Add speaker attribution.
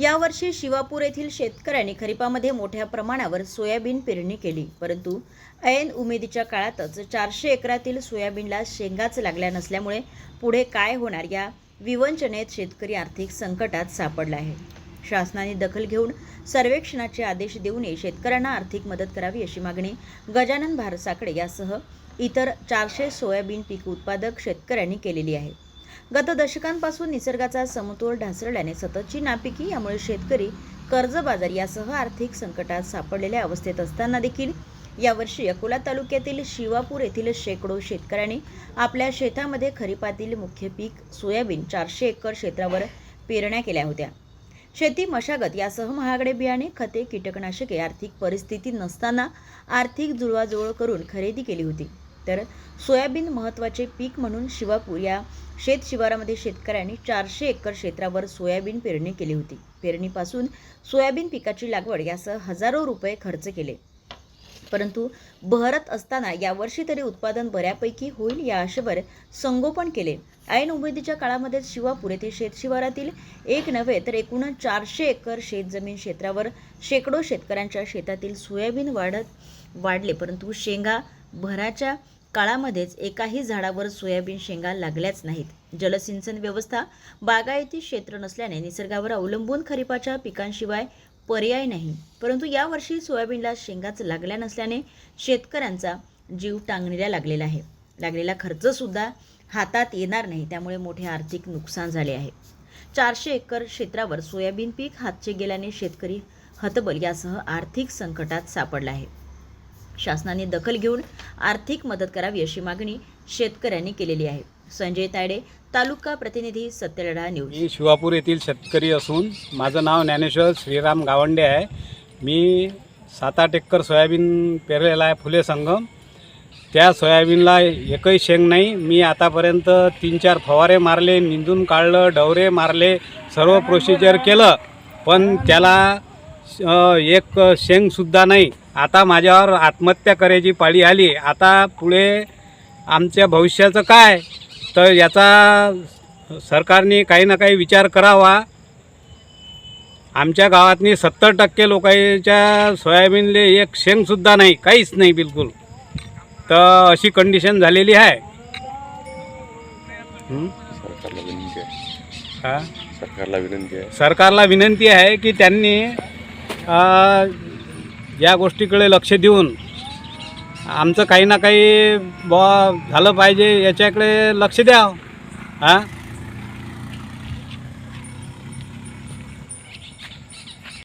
Speaker 1: यावर्षी शिवापूर येथील शेतकऱ्यांनी खरीपामध्ये मोठ्या प्रमाणावर सोयाबीन पेरणी केली. परंतु ऐन उमेदीच्या काळातच चारशे एकरातील सोयाबीनला शेंगाच लागल्या नसल्यामुळे पुढे काय होणार या विवंचनेत शेतकरी आर्थिक संकटात सापडला आहे. शासनाने दखल घेऊन सर्वेक्षणाचे आदेश देऊनही शेतकऱ्यांना आर्थिक मदत करावी अशी मागणी गजानन भारसाकडे यासह इतर चारशे सोयाबीन पीक उत्पादक शेतकऱ्यांनी केलेली आहे. गत दशकांपासून निसर्गाचा समतोल ढासळल्याने सततची नापिकी यामुळे शेतकरी कर्जबाजार यासह आर्थिक संकटात सापडलेल्या अवस्थेत असताना देखील यावर्षी अकोला तालुक्यातील शिवापूर येथील शेकडो शेतकऱ्यांनी आपल्या शेतामध्ये खरीपातील मुख्य पीक सोयाबीन चारशे एकर क्षेत्रावर पेरण्या केल्या होत्या. शेती मशागत यासह महागडे बियाणे खते कीटकनाशके आर्थिक परिस्थिती नसताना आर्थिक जुळवाजुळव करून खरेदी केली होती. तर सोयाबीन महत्त्वाचे पीक म्हणून शिवापूर या शेत शिवारामध्ये शेतकऱ्यांनी चारशे एकर क्षेत्रावर सोयाबीन पेरणी केली होती. पेरणीपासून सोयाबीन पिकाची लागवड यासह हजारो रुपये खर्च केले. परंतु बहरत असताना यावर्षी तरी उत्पादन बऱ्यापैकी होईल या आशेवर संगोपन केले. ऐन उमेदीच्या काळामध्ये शिवापूर येथे शेतशिवारातील एक नव्हे तर एकूण चारशे एकर शेतजमीन क्षेत्रावर शेकडो शेतकऱ्यांच्या शेतातील सोयाबीन वाढत वाढले. परंतु शेंगा भराच्या काळामध्येच एकाही झाडावर सोयाबीन शेंगा लागल्याच नाहीत. जलसिंचन व्यवस्था बागायती क्षेत्र नसल्याने निसर्गावर अवलंबून खरीपाच्या पिकांशिवाय पर्याय नाही. परंतु यावर्षी सोयाबीनला शेंगाच लागल्या नसल्याने शेतकऱ्यांचा जीव टांगणीला लागलेला आहे. लागलेला खर्चसुद्धा हातात येणार नाही त्यामुळे मोठे आर्थिक नुकसान झाले आहे. चारशे एकर क्षेत्रावर सोयाबीन पीक हातचे गेल्याने शेतकरी हतबल यासह आर्थिक संकटात सापडला आहे. शासनाने दखल घेऊन आर्थिक मदत करावी अशी मागणी शेतकऱ्यांनी केलेली आहे. संजय तायडे तालुका प्रतिनिधी सत्यलढा न्यूज.
Speaker 2: मी शिवापूर येथील शेतकरी असून माझं नाव ज्ञानेश्वर श्रीराम गावंडे आहे. मी सात आठ एकर सोयाबीन पेरलेला आहे फुले संगम त्या सोयाबीनला एकही शेंग नाही. मी आतापर्यंत तीन चार फवारे मारले निंदून काढलं डवरे मारले सर्व प्रोसिजर केलं. पण त्याला एक शेंगसुद्धा नाही. आता माझ्यावर आत्महत्या करायची पाळी आली. आता पुढे आमच्या भविष्याचं काय? तर याचा सरकारने काही ना काही विचार करावा. आमच्या गावातनी सत्तर टक्के लोकांच्या सोयाबीनले एक शेंगसुद्धा नाही काहीच नाही बिलकुल. तर अशी कंडिशन झालेली आहे. हं?
Speaker 3: सरकारला विनंती आहे? सरकारला विनंती आहे.
Speaker 2: सरकारला विनंती आहे की त्यांनी या गोष्टीकडे लक्ष देऊन आमचं काही ना काही बॉ झालं पाहिजे याच्याकडे लक्ष द्यावं हां?